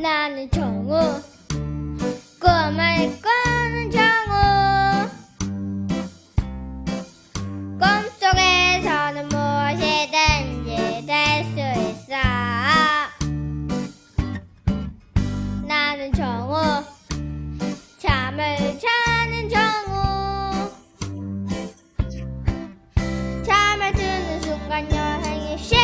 나는 정우 꼬마의 꼬는 정우 꿈속에서는 무엇이든지 될 수 있어. 나는 정우 잠을 자는 정우 잠을 드는 순간 여행의 시